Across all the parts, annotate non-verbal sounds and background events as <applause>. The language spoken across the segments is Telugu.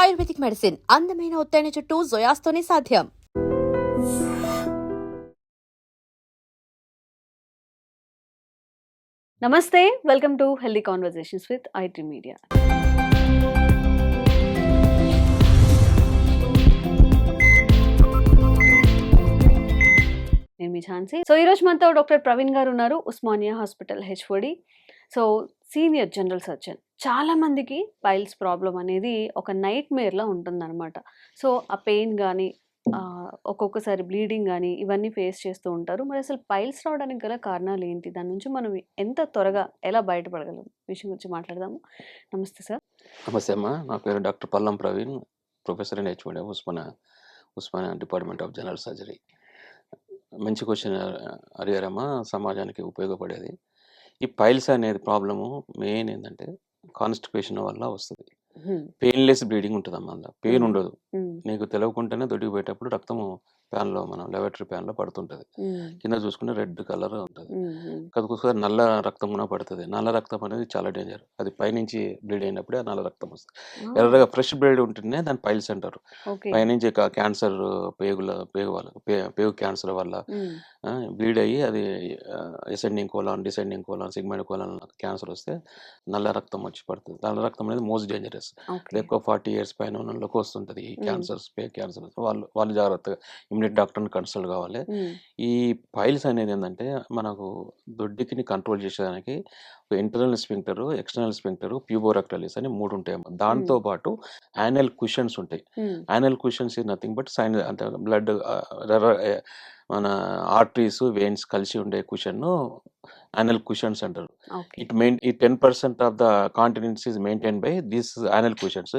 ఆయుర్వేదిక్ మెడిసిన్ అందమైన ఒత్తైన చుట్టూ జొయాస్తోనే సాధ్యం. నమస్తే welcome to healthy conversations with IT media. నేను మీ ఝాన్సీ. సో ఈరోజు మనతో డాక్టర్ ప్రవీణ్ గారు ఉన్నారు Osmania hospital HOD. So senior general surgeon. చాలామందికి పైల్స్ ప్రాబ్లం అనేది ఒక నైట్ మేర్లా ఉంటుందన్నమాట. సో ఆ పెయిన్ కానీ ఒక్కొక్కసారి బ్లీడింగ్ కానీ ఇవన్నీ ఫేస్ చేస్తూ ఉంటారు. మరి అసలు పైల్స్ రావడానికి గల కారణాలు ఏంటి? దాని నుంచి మనం ఎంత త్వరగా ఎలా బయటపడగలం? విషయం గురించి మాట్లాడదాము. నమస్తే సార్. నమస్తే అమ్మా. నా పేరు doctor Pallam Praveen. Professor in HOD Osmania Osmania department of general surgery. మంచి క్వశ్చన్ అడిగారమ్మా. సమాజానికి ఉపయోగపడేది. ఈ పైల్స్ అనేది ప్రాబ్లము మెయిన్ ఏంటంటే కాన్స్టిపేషన్ వల్ల వస్తుంది. పెయిన్లెస్ బ్లీడింగ్ ఉంటుంది అమ్మ పెయిన్. ఉండదు. నీకు తెలియకుండానే దొడ్డికి పోయేటప్పుడు రక్తము ప్యాన్లో మనం లెబరేటరీ ప్యాన్లో పడుతుంటుంది. కింద చూసుకుంటే రెడ్ కలర్ ఉంటుంది. ఒక్కొక్కసారి నల్ల రక్తం కూడా పడుతుంది. నల్ల రక్తం అనేది చాలా డేంజర్. అది పైనుంచి బ్లీడ్ అయినప్పుడే ఆ నల్ల రక్తం వస్తుంది. ఎర్రగా ఫ్రెష్ బ్లీడ్ ఉంటేనే దాన్ని పైల్స్ అంటారు. పైనుంచి క్యాన్సర్ పేగుల పేగు వల్ల పేగు క్యాన్సర్ వల్ల బ్లీడ్ అయ్యి అది ascending colon descending colon sigmoid colon cancer వస్తే నల్ల రక్తం వచ్చి పడుతుంది. నల్ల రక్తం అనేది మోస్ట్ డేంజరస్. ఎక్కువ ఫార్టీ ఇయర్స్ పైన ఉన్న వస్తుంటుంది ఈ. క్యాన్సర్స్ పే క్యాన్సర్ వాళ్ళు వాళ్ళు జాగ్రత్తగా ఇమీడియట్ డాక్టర్ని కన్సల్ట్ కావాలి. ఈ పైల్స్ అనేది ఏంటంటే మనకు దొడ్డికిని కంట్రోల్ చేసేదానికి internal sphincter external sphincter puborectalis అని మూడు ఉంటాయి. దాంతో పాటు యానల్ కుషన్స్ ఉంటాయి. Anal cushions is nothing but sign అంటే బ్లడ్ మన ఆర్టరీస్ వెయిన్స్ కలిసి ఉండే కుషన్ యానల్ కుషన్స్ అంటారు. ఇట్ మెయిన్ ఈ ten percent of the continence is maintain by this anal cushions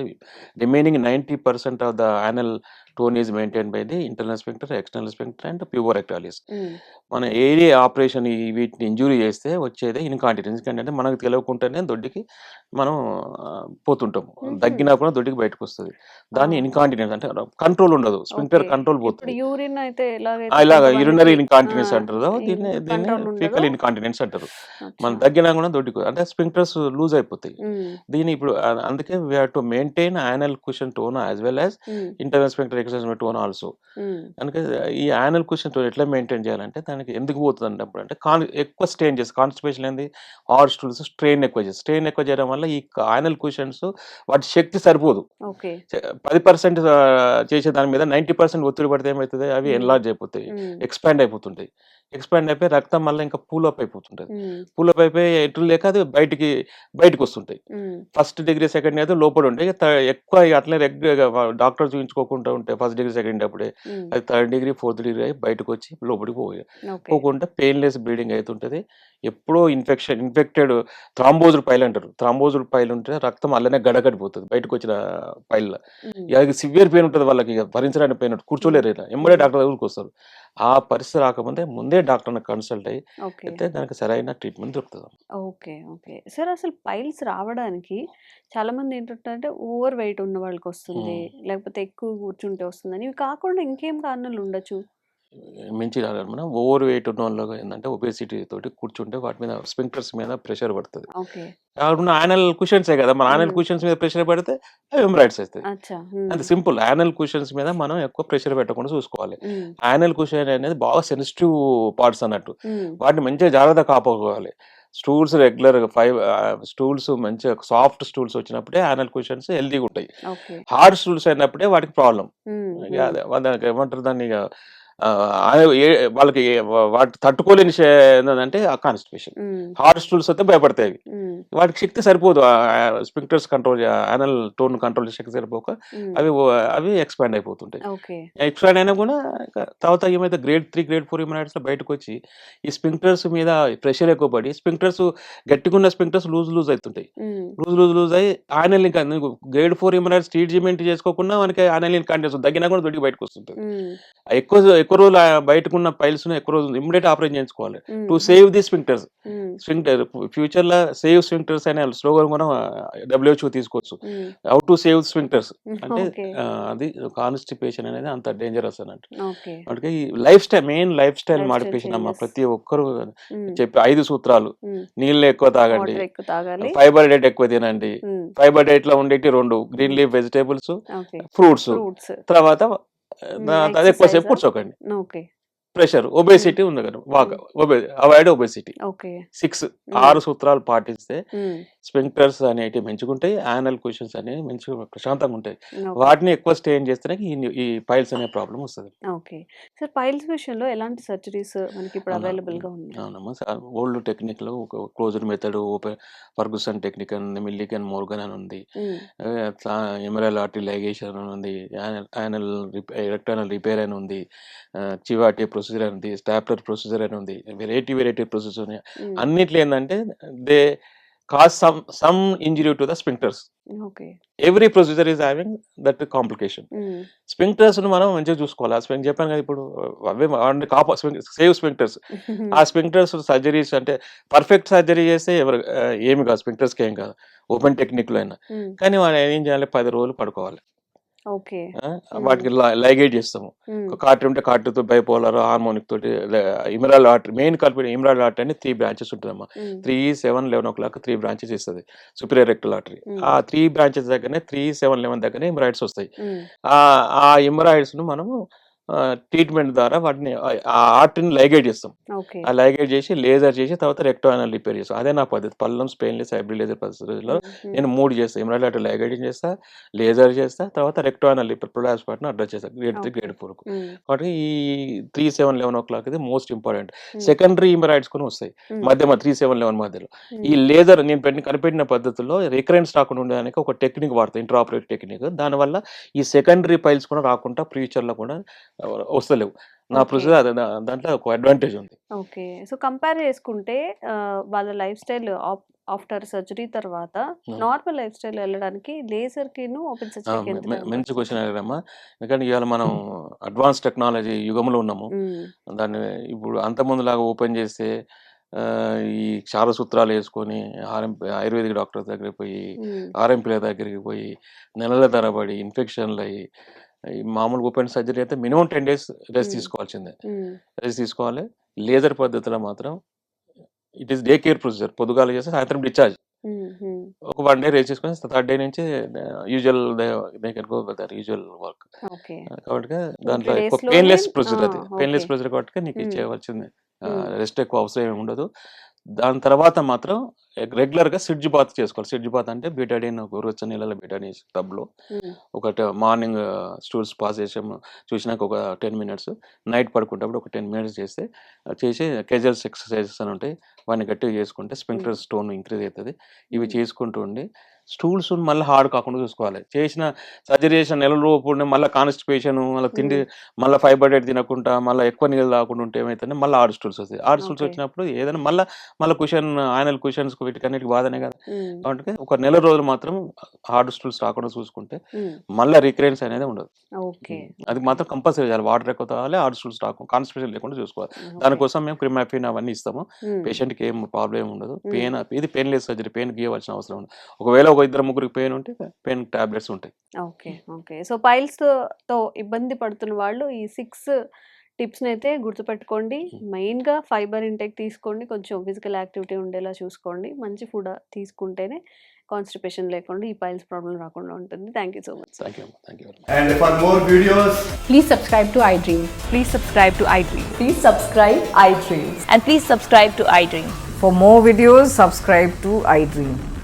remaining ninety percent of the anal tone is maintain by the internal sphincter external sphincter and puborectalis um, మన ఏరియా ఆపరేషన్ వీటిని ఇంజూరీ చేస్తే వచ్చేదే ఇన్కాంటినెన్స్ ఎందుకంటే మనకు తెలియకుండానే దొడ్డికి మనం ఆ, పోతుంటాం మ్మ్. దగ్గినా కూడా దొడ్డికి బయటకు వస్తుంది దాన్ని. ఇన్కాంటినెన్స్ అంటే కంట్రోల్ ఉండదు. స్పింక్టర్. కంట్రోల్ పోతుంది. యూరిన్ అయితే ఇలాగ యూరినరీ ఇన్కాంటినెన్స్ అంటారు దీన్ని దీన్ని. ఫీకల్ ఇన్కాంటినెన్స్ అంటారు. మనం. దగ్గినా కూడా దొడ్డికి అంటే స్పింక్టర్స్ లూజ్ అయిపోతాయి. దీని ఇప్పుడు అందుకే we have to maintain anal cushion tone as well as internal sphincter external tone also అందుకే ఈ యానల్ కుషన్ టోన్ ఎట్లా మెయింటైన్ చేయాలంటే దానికి ఎందుకు పోతుంది అంటే కాన్ ఎక్కువ స్ట్రెయిన్ చేసి కాన్స్టిపేషన్ ఏంది హార్ట్ స్టూల్స్ స్ట్రెయిన్ ఎక్కువ చేసి స్ట్రెయిన్ ఎక్కువ చేయడం వల్ల ఈ యానల్ కుషన్స్ వాటి శక్తి సరిపోదు. పది పర్సెంట్ చేసే దాని మీద నైంటీ పర్సెంట్ ఒత్తిడి పడితే ఏమవుతుంది అవి. ఎన్లార్జ్ అయిపోతాయి. ఎక్స్పాండ్ అయిపోతుంటాయి. ఎక్స్పాండ్ అయిపోయి రక్తం మళ్ళీ ఇంకా పూలప్ అయిపోతుంటుంది. పూలప్ అయిపోయి ఎటు లేక అది బయటికి బయటకు వస్తుంటాయి. ఫస్ట్ డిగ్రీ సెకండ్ అయితే లోపల ఉంటాయి ఎక్కువ ఇక అట్లే రెగ్యులర్గా డాక్టర్ చూపించుకోకుండా ఉంటే ఫస్ట్ డిగ్రీ సెకండ్ అప్పుడే అది థర్డ్ డిగ్రీ ఫోర్త్ డిగ్రీ అయి బయటకు వచ్చి లోపలికి పోయి పోకుండా పెయిన్లెస్ బ్లీడింగ్ అవుతుంటుంది ఎప్పుడో ఇన్ఫెక్షన్ ఇన్ఫెక్టెడ్ థ్రాంబోజుడ్ పైల్ అంటారు. థ్రాంబోజుడ్ పైల్ ఉంటే రక్తం అల్లనే గడగడిపోతుంది. బయటకు వచ్చిన పైల్ ఉమ్, ఇక సివియర్ పెయిన్ ఉంటుంది వాళ్ళకి. ఇక భరించడానికి పెయిన్ కూర్చోలేరు ఇలా. ఎంబడే డాక్టర్ దగ్గరికి వస్తారు. ఆ పరిస్థితి రాకముందే ముందే డాక్టర్ని కన్సల్ట్ అయ్యి అయితే దానికి సరైన ట్రీట్మెంట్ దొరుకుతుంది ఓకే. ఓకే. సార్ అసలు పైల్స్ రావడానికి చాలా మంది ఏంటంటే ఓవర్ వెయిట్ ఉన్న వాళ్ళకి వస్తుంది లేకపోతే ఎక్కువ కూర్చుంటే వస్తుందని. ఇవి కాకుండా ఇంకేం కారణాలు ఉండొచ్చు? మించి రాలేదు మనం ఓవర్ వెయిట్ ఉన్న వాళ్ళు ఏంటంటే ఒబేసిటీ తోటి కూర్చుంటే వాటి మీద స్పింక్టర్స్ మీద ప్రెషర్ పడుతుంది. కాకుండా యానల్ కుషన్సే కదా మన యానల్ మ్మ్. కుషన్స్ మీద ప్రెషర్ పడితే అవి ఎంబ్రాయిడ్స్ అవుతాయి అచ్చా అంతే సింపుల్. యానల్ కుషన్స్ మీద మనం ఎక్కువ ప్రెషర్ పెట్టకుండా చూసుకోవాలి. యానల్ కుషన్ అనేది బాగా సెన్సిటివ్ పార్ట్స్ అన్నట్టు. వాటిని మంచిగా జాగ్రత్త కాపాడుకోవాలి. స్టూల్స్ రెగ్యులర్ ఫైవ్ స్టూల్స్ మంచిగా సాఫ్ట్ స్టూల్స్ వచ్చినప్పుడే యానల్ కుషన్స్ హెల్తీగా ఉంటాయి. హార్డ్ స్టూల్స్ అయినప్పుడే వాటికి ప్రాబ్లం వాళ్ళకి ఏమంటారు దాన్ని ఏ- వాళ్ళకి వాటి తట్టుకోలేని ఏంటంటే ఆ కాన్స్టిపేషన్ హార్డ్ స్టూల్స్ అయితే భయపడతాయి వాటికి శక్తి సరిపోదు. Sphincters control anal tone control శక్తి సరిపోక అవి అవి ఎక్స్పాండ్ అయిపోతుంటాయి. ఎక్స్పాండ్ అయినా కూడా తర్వాత ఏమైతే గ్రేడ్ త్రీ గ్రేడ్ ఫోర్ ఇమ్యూనైట్స్ బయటకు వచ్చి ఈ స్పింక్టర్స్ మీద ప్రెషర్ ఎక్కువ పడి స్పింక్టర్స్ గట్టిగున్న స్పింక్టర్స్ లూజ్ లూజ్ అవుతుంటాయి. లూజ్ లూజ్ లూజ్ అయ్యి ఆనల్ ఇంకా గ్రేడ్ ఫోర్ ఇమ్యూనైట్స్ ట్రీట్మెంట్ చేసుకోకుండా మనకి ఆనల్ కంటెన్స్ తగ్గినా కూడా దొరికి బయటకు వస్తుంటుంది. ఉమ్, ఎక్కువ ఎక్కువ రోజులు బయటకు ఉన్న పైల్స్ ఎక్కువ రోజులు ఇమ్మీడియట్ ఆపరేషన్ చేయించుకోవాలి. To save the sphincters um, sphincter ఫ్యూచర్లో సేవ్ స్పింక్టర్స్ అనే స్లోగన్ కూడా డబ్ల్యూహెచ్ఓ తీసుకోవచ్చు. How to save sphincters um, అంటే అది కాన్స్టిపేషన్ అనేది అంత డేంజరస్ అన్నట్టు. అందుకే ఈ lifestyle main lifestyle modification అమ్మ. ప్రతి ఒక్కరు చెప్పే ఐదు సూత్రాలు. నీళ్ళు ఎక్కువ తాగండి. ఫైబర్ డైట్ ఎక్కువ తినండి. ఫైబర్ డైట్లో ఉండేటి రెండు green leaf vegetables fruits fruits తర్వాత దా- అది ఎక్కువసేపు exercise ఆ? కూర్చోకండి ఓకే ప్రెషర్ ఒబేసిటీ ఉంది కదా walk avoid obesity. Okay. Six ఆరు సూత్రాలు పాటిస్తే ఉమ్, స్పింక్టర్స్ అనేటివి మంచిగుంటాయి యానల్ క్వశ్చన్స్ అనేవి మంచిగా ప్రశాంతంగా ఉంటాయి. వాటిని ఎక్కువ స్టేన్ చేస్తేనే ఈ ఈ పైల్స్ అనే ప్రాబ్లం వస్తుంది. ఓకే. సార్ పైల్స్ విషయంలో ఎలాంటి సర్జరీస్ మనకి ఇప్పుడు? అవైలబుల్గా ఉన్నాయి? అవునమ్మా ఓల్డ్ టెక్నిక్లో ఒక closed method open Ferguson technique అని ఉంది మిల్లికన్ మోర్గన్ అని ఉంది ఎమరల్ ఆర్టరీ లైగేషన్ అని ఉంది యానల్ ఎలక్ట్రానల్ రిపేర్ అని ఉంది చివాటి ప్రొసీజర్ అని ఉంది స్టాప్లర్ ప్రొసీజర్ అని ఉంది వెరైటీ వెరైటీ ప్రొసీజర్ ఉన్నాయి అన్నిట్లో ఏంటంటే they cause some some injury to the sphincters okay. Every procedure is having that complication um, sphincters మనం మంచిగా చూసుకోవాలి? ఆ చెప్పాను కదా ఇప్పుడు అవే కాపా సేవ్ స్పింక్టర్స్ <laughs> ఆ స్పింక్టర్స్ సర్జరీస్ అంటే పర్ఫెక్ట్ సర్జరీ చేస్తే ఎవరు ఏమి కాదు స్పింక్టర్స్కి ఏం కాదు ఓపెన్ టెక్నిక్లో అయినా. ఉమ్, కానీ వాళ్ళు ఏం చేయాలి? పది రోజులు పడుకోవాలి. వాటికి లైగేట్ చేస్తాము. కార్ట్ ఉంటే కార్టుతో బైపోలర్ హార్మోనిక్ తోటి ఇమరాల్ ఆర్టరీ మెయిన్ కలిపి ఇమరాల్ ఆర్టరీ అని త్రీ బ్రాంచెస్ ఉంటుందమ్మా. Three seven eleven o'clock three branches ఇస్తుంది. Superior rectal artery. ఆ త్రీ బ్రాంచెస్ దగ్గరనే త్రీ సెవెన్ లెవెన్ దగ్గరనే ఇమరాయిడ్స్ వస్తాయి. ఆ ఇమరాయిడ్స్ను మనము ట్రీట్మెంట్ ద్వారా వాటిని ఆ- ఆ ఆర్టరీని లైగేట్ చేస్తాం. ఆ లైగేట్ చేసి లేజర్ చేసి తర్వాత రెక్టోనల్ రిపేర్ చేస్తాం. అదే నా పద్ధతి. పల్లం స్పెయిన్లెస్ హైబ్రిడ్ లేజర్ పద్ధతిలో నేను మూడు చేస్తాను ఇమరాయిడ్ ఆర్టరీ లైగేటింగ్ చేస్తా లేజర్ చేస్తా తర్వాత రెక్టోనల్ రిపేర్ ప్రొలాప్స్ పార్ట్ని అడ్రస్ చేస్తా. Grade three. గ్రేడ్ ఫోర్కు ఉమ్, కాబట్టి ఈ three seven eleven o'clock ఇది మోస్ట్ ఇంపార్టెంట్. సెకండరీ ఇమరాయిడ్స్ కూడా వస్తాయి. ఉమ్, మధ్య త్రీ సెవెన్ లెవెన్ మధ్యలో. ఈ లేజర్ నేను పెట్టిన కనిపెట్టిన పద్ధతుల్లో రికరెన్స్ రాకుండా ఉండడానికి ఒక టెక్నిక్ వాడతాను ఇంట్రాపరేట్ టెక్నిక్ దానివల్ల ఈ సెకండరీ పైల్స్ కూడా రాకుండా ఫ్యూచర్లో కూడా వస్తలేవు. నా. ప్రొసీజర్ దాంట్లో ఒక అడ్వాంటేజ్ ఉంది. ఓకే. సో కంపేర్ చేసుకుంటే వాళ్ళ లైఫ్ స్టైల్ ఆఫ్టర్ సర్జరీ తర్వాత. నార్మల్ లైఫ్ స్టైల్ వెళ్ళడానికి లేజర్ కిను ఓపెన్ time మంచి? క్వశ్చన్ అడిగారమ్మా. ఎందుకంటే ఇవాళ మనం అడ్వాన్స్ టెక్నాలజీ యుగంలో ఉన్నాము. దాన్ని ఇప్పుడు అంతకుముందు లాగా ఓపెన్ చేస్తే ఈ క్షార సూత్రాలు వేసుకొని ఆర్ఎంపీ ఆయుర్వేదిక్ డాక్టర్ దగ్గరికి పోయి ఆర్ఎంపీల దగ్గరికి పోయి నెలల తరబడి ఇన్ఫెక్షన్లు అయ్యి ఈ మామూలు ఓపెన్ సర్జరీ అయితే మినిమం టెన్ డేస్ రెస్ట్. తీసుకోవాల్సిందే. రెస్ట్ తీసుకోవాలి. లేజర్ పద్ధతిలో మాత్రం it is day care procedure. పొద్దుగాల చేస్తే సాయంత్రం డిశ్చార్జ్. ఒక వన్ డే రేస్ చేసుకొని థర్డ్ డే నుంచి usual they can go their usual work. కాబట్టి దాంట్లో ఎక్కువ పెయిన్లెస్ ప్రొసీజర్ అది. పెయిన్లెస్. ప్రొసీజర్ కాబట్టి నీకు. చేయవలసింది. రెస్ట్ ఎక్కువ అవసరం ఏమి ఉండదు. దాని తర్వాత మాత్రం రెగ్యులర్గా సిడ్జ్ బాత్ చేసుకోవాలి. సిడ్జ్ బాత్ అంటే బీటాడిన్ గోరువెచ్చని నీళ్ళలో బీటాడిన్ టబ్లో ఉమ్, ఒక మార్నింగ్ స్టూల్స్ పాస్ చేసాం చూసినాక ఒక టెన్ మినిట్స్ నైట్ పడుకుంటప్పుడు ఒక టెన్ మినిట్స్ చేస్తే చేసి కేజల్స్ ఎక్సర్సైజెస్ అని ఉంటాయి. వాటిని గట్టిగా చేసుకుంటే స్పింక్టర్ స్టోన్ ఇంక్రీజ్ అవుతుంది. ఇవి. చేసుకుంటూ ఉండి స్టూల్స్ మళ్ళీ హార్డ్ కాకుండా చూసుకోవాలి. చేసిన సర్జరీ చేసిన నెల లోపు మళ్ళీ కాన్స్టిపేషన్ మళ్ళీ తిండి మళ్ళీ ఫైబర్ డైట్ తినకుండా మళ్ళీ ఎక్కువ నీళ్ళు తాకుండా ఉంటే ఏమైతే మళ్ళీ ఆర్డ్ స్టూల్స్ వస్తాయి. Hard stools. వచ్చినప్పుడు ఏదైనా మళ్ళీ మళ్ళీ కుషన్ ఆయనల్ కుషన్స్ వీటికన్నిటికి బాధనే కదా. కాబట్టి ఒక నెల రోజులు మాత్రం హార్డ్ స్టూల్స్ రాకుండా చూసుకుంటే మళ్ళీ రికరెన్స్ అనేది ఉండదు. ఓకే. అది మాత్రం కంపల్సరీ చేయాలి. వాటర్ ఎక్కువ తాగాలి హార్డ్ స్టూల్స్ రాకుండా కాన్స్టిపేషన్ లేకుండా చూసుకోవాలి. దానికోసం మేము క్రిమాఫిన్ అవన్నీ ఇస్తాము. పేషెంట్కి ఏం ప్రాబ్లం ఉండదు. పెయిన్ ఇది పెయిన్లెస్ సర్జరీ పెయిన్ గీయవలసిన అవసరం ఉండదు. ఒకవేళ ఒక ఇద్దరు ముగ్గురికి పెయిన్ ఉంటే పెయిన్ టాబ్లెట్స్ ఉంటాయి. Okay okay. సో పైల్స్తో ఇబ్బంది పడుతున్న వాళ్ళు ఈ సిక్స్ టిప్స్ అయితే గుర్తుపెట్టుకోండి. మెయిన్గా ఫైబర్ ఇంటేక్ తీసుకోండి. కొంచెం ఫిజికల్ యాక్టివిటీ ఉండేలా చూసుకోండి. మంచి ఫుడ్ తీసుకుంటేనే కాన్స్టిపేషన్ లేకుండా ఈ పైల్స్ ప్రాబ్లం రాకుండా ఉంటుంది. Thank you so much. And for more videos please subscribe to I Dream please subscribe to I Dream please subscribe I Dream and please subscribe to I Dream for more videos subscribe to I Dream